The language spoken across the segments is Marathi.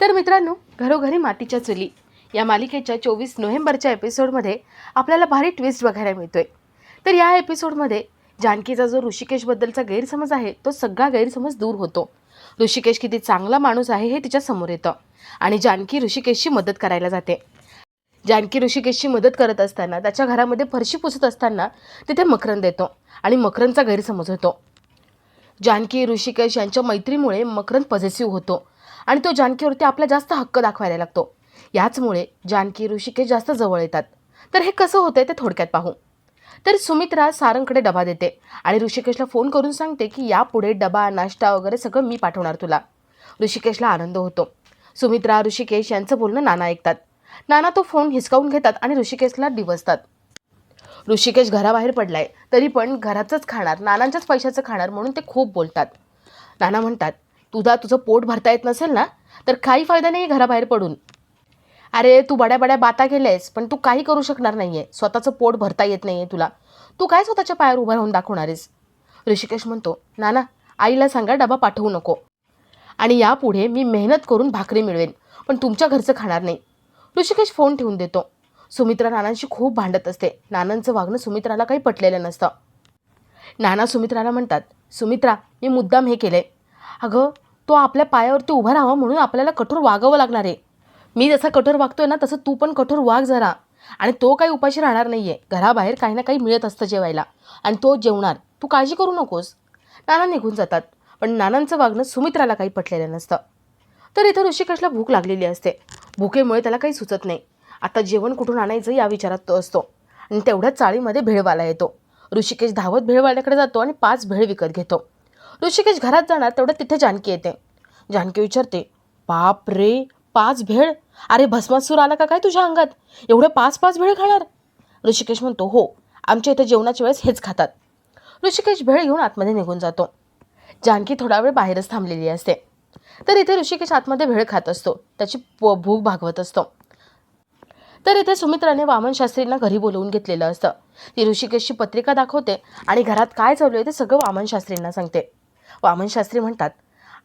तर मित्रांनो घरोघरी मातीच्या चुली या मालिकेच्या चोवीस नोव्हेंबरच्या एपिसोडमध्ये आपल्याला भारी ट्विस्ट बघायला मिळतोय. तर या एपिसोडमध्ये जानकीचा जो ऋषिकेशबद्दलचा गैरसमज आहे तो सगळा गैरसमज दूर होतो. ऋषिकेश किती चांगला माणूस आहे हे तिच्या समोर येतं आणि जानकी ऋषिकेशची मदत करायला जाते. जानकी ऋषिकेशची मदत करत असताना त्याच्या घरामध्ये फरशी पुसत असताना तिथे मकरंद येतो आणि मकरंदचा गैरसमज होतो. जानकी ऋषिकेश यांच्या मैत्रीमुळे मकरंद पॉझिटिव्ह होतो. आणि तो जानकीवरती आपला जास्त हक्क दाखवायला लागतो. याचमुळे जानकी ऋषिकेश जास्त जवळ येतात. तर हे कसं होतंय ते थोडक्यात पाहू. तर सुमित्रा सारंगकडे डबा देते आणि ऋषिकेशला फोन करून सांगते की यापुढे डबा नाश्ता वगैरे सगळं मी पाठवणार तुला. ऋषिकेशला आनंद होतो. सुमित्रा ऋषिकेश यांचं बोलणं नाना ऐकतात. नाना तो फोन हिसकावून घेतात आणि ऋषिकेशला डिवसतात ऋषिकेश घराबाहेर पडलाय तरी पण घराचंच खाणार नानांच्याच पैशाचं खाणार म्हणून ते खूप बोलतात. नाना म्हणतात तुझा तुझं पोट भरता येत नसेल ना तर काही फायदा नाही घराबाहेर पडून. अरे तू बड्या बड्या बाता केल्यास पण तू काही करू शकणार नाही आहे स्वतःचं पोट भरता येत नाही आहे तुला. तू काय स्वतःच्या पायावर उभं राहून दाखवणार आहेस ऋषिकेश म्हणतो नाना आईला सांगा डबा पाठवू नको. आणि यापुढे मी मेहनत करून भाकरी मिळवेन पण तुमच्या घरचं खाणार नाही. ऋषिकेश फोन ठेवून देतो. सुमित्रा नानांशी खूप भांडत असते. नानांचं वागणं सुमित्राला काही पटलेलं नसतं. नाना सुमित्राला म्हणतात सुमित्रा मी मुद्दाम हे केलं आहे अगं तो आपल्या पायावरती उभा राहावा म्हणून आपल्याला कठोर वागावं लागणार आहे. मी जसा कठोर वागतोय ना तसं तू पण कठोर वाग जरा. आणि तो काही उपाशी राहणार नाही आहे घराबाहेर काही ना काही मिळत असतं जेवायला. आणि तो जेवणार. तू काळजी करू नकोस. नाना निघून जातात. पण नानांचं वागणं सुमित्राला काही पटलेलं नसतं. तर इथं ऋषिकेशला भूक लागलेली असते. भुकेमुळे त्याला काही सुचत नाही. आता जेवण कुठून आणायचं या विचारात तो असतो. आणि तेवढ्याच चाळीमध्ये भेळवाला येतो. ऋषिकेश धावत भेळवाल्याकडे जातो आणि पाच भेळ विकत घेतो. ऋषिकेश घरात जाणार तेवढं तिथे जानकी येते. जानकी विचारते बाप रे पाच भेळ? अरे भस्मासूर आला का काय तुझ्या अंगात? एवढे पाच पाच भेळ खाणार? ऋषिकेश म्हणतो हो आमच्या इथे जेवणाच्या वेळेस हेच खातात. ऋषिकेश भेळ घेऊन आतमध्ये निघून जातो. जानकी थोडा वेळ बाहेरच थांबलेली असते. तर इथे ऋषिकेश आतमध्ये भेळ खात असतो. त्याची प- भूक भागवत असतो. तर इथे सुमित्राने वामन शास्त्रींना घरी बोलवून घेतलेलं असतं. ती ऋषिकेशची पत्रिका दाखवते आणि घरात काय चालू आहे ते सगळं वामन शास्त्रींना सांगते. वामनशास्त्री म्हणतात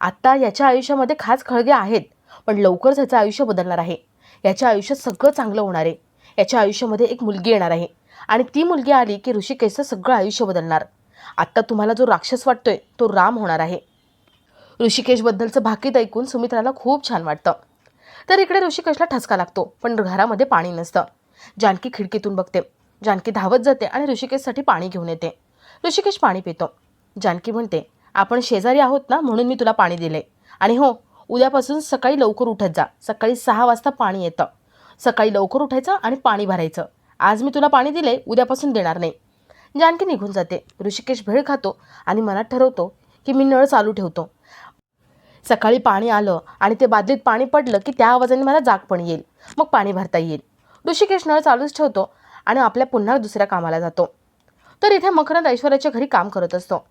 आत्ता याच्या आयुष्यामध्ये खास खळगे आहेत पण लवकरच याचं आयुष्य बदलणार आहे. याच्या आयुष्यात सगळं चांगलं होणार आहे. याच्या आयुष्यामध्ये एक मुलगी येणार आहे. आणि ती मुलगी आली की ऋषिकेशचं सगळं आयुष्य बदलणार. आत्ता तुम्हाला जो राक्षस वाटतोय तो राम होणार आहे. ऋषिकेशबद्दलचं भाकीत ऐकून सुमित्राला खूप छान वाटतं. तर इकडे ऋषिकेशला ठसका लागतो पण घरामध्ये पाणी नसतं. जानकी खिडकीतून बघते. जानकी धावत जाते आणि ऋषिकेशसाठी पाणी घेऊन येते. ऋषिकेश पाणी पितो. जानकी म्हणते आपण शेजारी आहोत ना म्हणून मी तुला पाणी दिले आणि हो उद्यापासून सकाळी लवकर उठत जा. सकाळी सहा वाजता पाणी येतं. सकाळी लवकर उठायचं आणि पाणी भरायचं. आज मी तुला पाणी दिले उद्यापासून देणार नाही. जानकी निघून जाते. ऋषिकेश भेळ खातो आणि मनात ठरवतो की मी नळ चालू ठेवतो. सकाळी पाणी आलं आणि ते बादलीत पाणी पडलं की त्या आवाजाने मला जाग पण येईल. मग पाणी भरता येईल. ऋषिकेश नळ चालूच ठेवतो आणि आपल्या पुन्हा दुसऱ्या कामाला जातो. तर इथे मकरंद ऐश्वर्याच्या घरी काम करत असतो.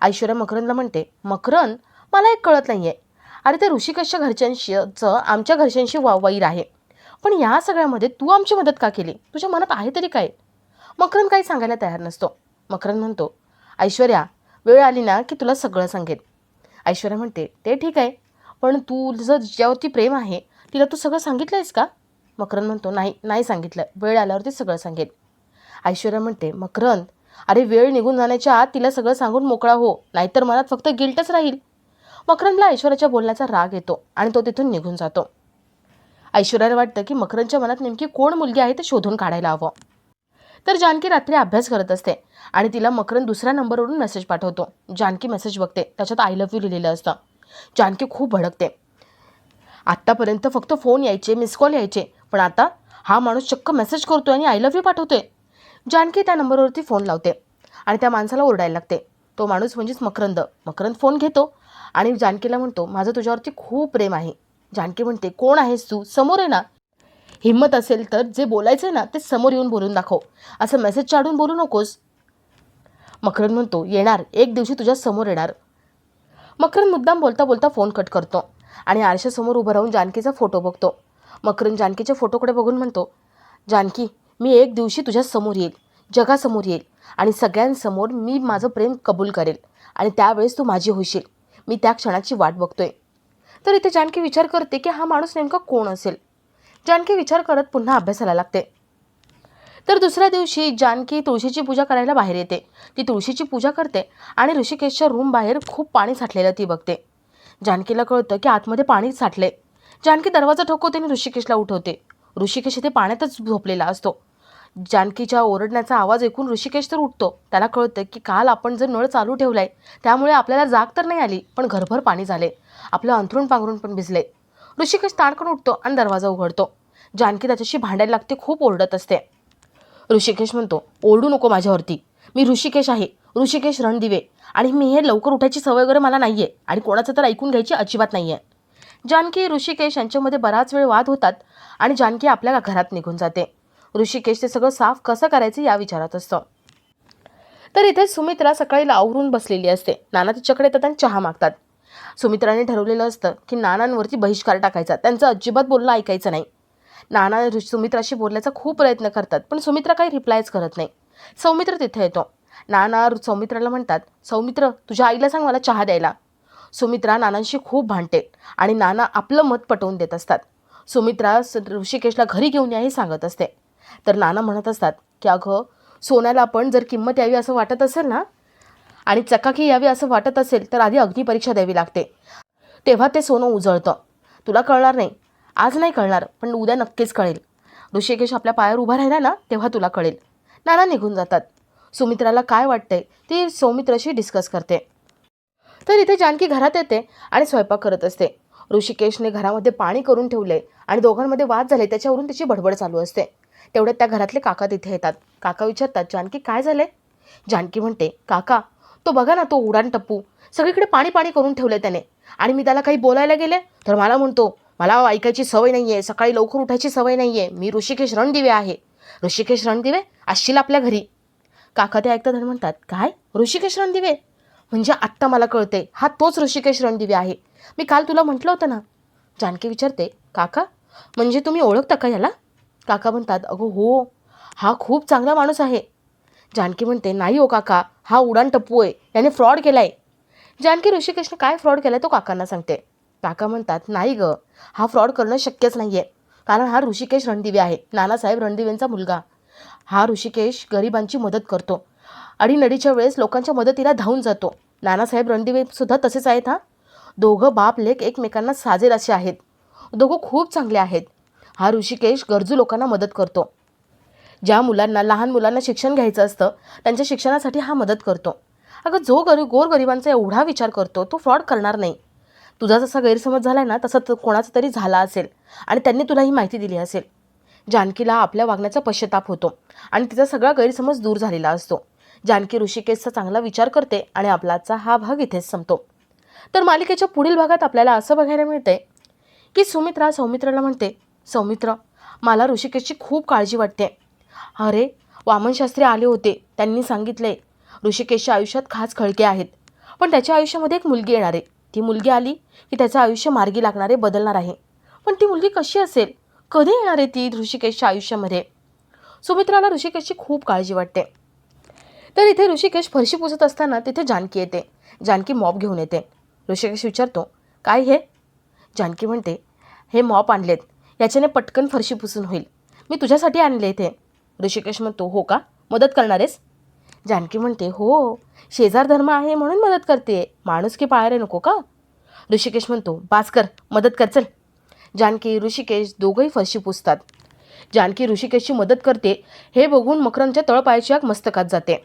ऐश्वर्या मकरंदला म्हणते मकरंद मला एक कळत नाही आहे अरे ते ऋषिकेशच्या घरच्यांशीचं आमच्या घरच्यांशी वा वैर आहे. पण या सगळ्यामध्ये तू आमची मदत का केली? तुझ्या मनात आहे तरी काय? मकरंद काही सांगायला तयार नसतो. मकरंद म्हणतो ऐश्वर्या वेळ आली ना की तुला सगळं सांगेन. ऐश्वर्या म्हणते ते ठीक आहे पण तू तुझं ज्यावरती प्रेम आहे तिला तू सगळं सांगितलं आहेस का? मकरंद म्हणतो नाही नाही सांगितलं. वेळ आल्यावरती सगळं सांगेन. ऐश्वर्या म्हणते मकरंद अरे वेळ निघून जाण्याच्या आत तिला सगळं सांगून मोकळा हो नाहीतर मनात फक्त गिल्टच राहील. मकरंदला ऐश्वर्याच्या बोलण्याचा राग येतो आणि तो तिथून निघून जातो. ऐश्वर्याला वाटतं की मकरंदच्या मनात नेमकी कोण मुलगी आहे ते शोधून काढायला हवं. तर जानकी रात्री अभ्यास करत असते आणि तिला मकरंद दुसऱ्या नंबरवरून मेसेज पाठवतो. जानकी मेसेज बघते. त्याच्यात आय लव्ह यू लिहिलेलं असतं. जानकी खूप भडकते. आत्तापर्यंत फक्त फोन यायचे मिस कॉल यायचे. पण आता हा माणूस चक्क मेसेज करतोय आणि आय लव्ह यू पाठवतोय. जानकी त्या नंबरवरती फोन लावते आणि त्या माणसाला ओरडायला लागते. तो माणूस म्हणजेच मकरंद. मकरंद फोन घेतो आणि जानकीला म्हणतो माझं तुझ्यावरती खूप प्रेम आहे. जानकी म्हणते कोण आहेस तू? समोर आहे ना. हिंमत असेल तर जे बोलायचं आहे ना ते समोर येऊन बोलून दाखव. असं मेसेज चाडून बोलू नकोस. मकरंद म्हणतो येणार. एक दिवशी तुझ्या समोर येणार. मकरंद मुद्दाम बोलता बोलता फोन कट करतो आणि आरशासमोर उभं राहून जानकीचा फोटो बघतो. मकरंद जानकीच्या फोटोकडे बघून म्हणतो जानकी मी एक दिवशी तुझ्या समोर येईल जगासमोर येईल आणि सगळ्यांसमोर मी माझं प्रेम कबूल करेल आणि त्यावेळेस तू माझी होशील. मी त्या क्षणाची वाट बघतोय. तर इथे जानकी विचार करते की हा माणूस नेमका कोण असेल? जानकी विचार करत पुन्हा अभ्यासाला लागते. तर दुसऱ्या दिवशी जानकी तुळशीची पूजा करायला बाहेर येते. ती तुळशीची पूजा करते आणि ऋषिकेशच्या रूम बाहेर खूप पाणी साठलेलं ती बघते. जानकीला कळतं की आतमध्ये पाणी साठले जानकी दरवाजा ठोकवते आणि ऋषिकेशला उठवते. ऋषिकेश इथे पाण्यातच झोपलेला असतो. जानकीच्या ओरडण्याचा आवाज ऐकून ऋषिकेश तर उठतो. त्याला कळतं की काल आपण जर नळ चालू ठेवलाय त्यामुळे आपल्याला जाग तर नाही आली पण घरभर पाणी झाले. आपलं अंथरूण पांघरून पण भिजले. ऋषिकेश ताणकन उठतो आणि दरवाजा उघडतो. जानकी त्याच्याशी भांडायला लागते खूप ओरडत असते. ऋषिकेश म्हणतो ओरडू नको माझ्यावरती. मी ऋषिकेश आहे. ऋषिकेश रणदिवे. आणि मी हे लवकर उठायची सवय वगैरे मला नाही आहे आणि कोणाचं तर ऐकून घ्यायची अजिबात नाही आहे जानकी ऋषिकेश यांच्यामध्ये बराच वेळ वाद होतात आणि जानकी आपल्या घरात निघून जाते. ऋषिकेश ते सगळं साफ कसं करायचं या विचारात असतं. तर इथे सुमित्रा सकाळी आवरून बसलेली असते. नाना तिच्याकडे येतात आणि चहा मागतात. सुमित्राने ठरवलेलं असतं की नानांवरती बहिष्कार टाकायचा. त्यांचं अजिबात बोलणं ऐकायचं नाही. नाना सुमित्राशी बोलण्याचा खूप प्रयत्न करतात पण सुमित्रा काही रिप्लायच करत नाही. सौमित्र तिथे येतो. नाना सौमित्राला म्हणतात सौमित्र तुझ्या आईला सांग मला चहा द्यायला. सुमित्रा नानांशी खूप भांडते आणि नाना आपलं मत पटवून देत असतात. सुमित्रा स- ऋषिकेशला घरी घेऊन या हे सांगत असते. तर नाना म्हणत असतात की अगं सोन्याला पण जर किंमत यावी असं वाटत असेल ना आणि चकाकी यावी असं वाटत असेल तर आधी अग्निपरीक्षा द्यावी लागते. तेव्हा ते सोनं उजळतं. तुला कळणार नाही. आज नाही कळणार पण उद्या नक्कीच कळेल. ऋषिकेश आपल्या पायावर उभा राहिला ना तेव्हा तुला कळेल. नाना निघून जातात. सुमित्राला काय वाटतंय ती सौमित्राशी डिस्कस करते. तर इथे जानकी घरात येते आणि स्वयंपाक करत असते. ऋषिकेशने घरामध्ये पाणी करून ठेवले आणि दोघांमध्ये वाद झाले त्याच्यावरून तिची बडबड चालू असते. तेवढ्यात त्या घरातले काका तिथे येतात. काका विचारतात जानकी काय झाले? जानकी म्हणते काका तो बघा ना तो उडान टप्पू. सगळीकडे पाणी पाणी करून ठेवले त्याने. आणि मी त्याला काही बोलायला गेले? तर मला म्हणतो मला ऐकायची सवय नाही आहे सकाळी लवकर उठायची सवय नाही आहे मी ऋषिकेश रणदिवे आहे. ऋषिकेश रणदिवे? असशील आपल्या घरी. काका ते ऐकतात आणि म्हणतात काय? ऋषिकेश रणदिवे? म्हणजे आत्ता मला कळते हा तोच ऋषिकेश रणदिवे आहे. मी काल तुला म्हटलं होतं ना. जानकी विचारते काका म्हणजे तुम्ही ओळखता का याला? काका म्हणतात अगो हो हा खूप चांगला माणूस आहे. जानकी म्हणते नाही हो काका हा उडान टप्पू आहे याने फ्रॉड केला आहे जानकी ऋषिकेशने काय फ्रॉड केलाय तो काकांना सांगते. काका म्हणतात नाही ग हा फ्रॉड करणं शक्यच नाही आहे कारण हा ऋषिकेश रणदिवे आहे नानासाहेब रणदिवेंचा मुलगा. हा ऋषिकेश गरिबांची मदत करतो अडीनडीच्या वेळेस लोकांच्या मदतीला धावून जातो. नानासाहेब रणदिवेसुद्धा तसेच आहेत हा? दोघं बाप लेख एकमेकांना साजेल असे आहेत. दोघं खूप चांगले आहेत. हा ऋषिकेश गरजू लोकांना मदत करतो. ज्या मुलांना लहान मुलांना शिक्षण घ्यायचं असतं त्यांच्या शिक्षणासाठी हा मदत करतो. अगं जो गरीब गोरगरिबांचा एवढा विचार करतो तो फ्रॉड करणार नाही. तुझा जसा गैरसमज झाला आहे ना तसा कोणाचा तरी झाला असेल आणि त्यांनी तुला ही माहिती दिली असेल. जानकीला आपल्या वागण्याचा पश्चाताप होतो आणि तिचा सगळा गैरसमज दूर झालेला असतो. जानकी ऋषिकेशचा चांगला विचार करते आणि आपलाचा हा भाग इथेच संपतो. तर मालिकेच्या पुढील भागात आपल्याला असं बघायला मिळते की सुमित्रा सौमित्राला म्हणते सौमित्र मला ऋषिकेशची खूप काळजी वाटते. अरे वामनशास्त्री आले होते. त्यांनी सांगितले ऋषिकेशच्या आयुष्यात खास खळके आहेत. पण त्याच्या आयुष्यामध्ये एक मुलगी येणार आहे. ती मुलगी आली की त्याचं आयुष्य मार्गी लागणारे बदलणार आहे. पण ती मुलगी कशी असेल? कधी येणार आहे ती ऋषिकेशच्या आयुष्यामध्ये? सुमित्राला ऋषिकेशची खूप काळजी वाटते. तर इथे ऋषिकेश फरशी पुसत असताना तिथे जानकी येते. जानकी मॉप घेऊन येते. ऋषिकेश विचारतो काय हे? जानकी म्हणते हे मॉप आणलेत. याच्याने पटकन फरशी पुसून होईल. मी तुझ्यासाठी आणले इथे. ऋषिकेश म्हणतो हो का? मदत करणारेस जानकी म्हणते हो. शेजार धर्म आहे म्हणून मदत करते. माणूस की पाळायला नको का? ऋषिकेश म्हणतो बास्कर मदत कर चल. जानकी ऋषिकेश दोघंही फरशी पुसतात. जानकी ऋषिकेशची मदत करते. हे बघून मकरंदच्या तळपायाची आग मस्तकात जाते.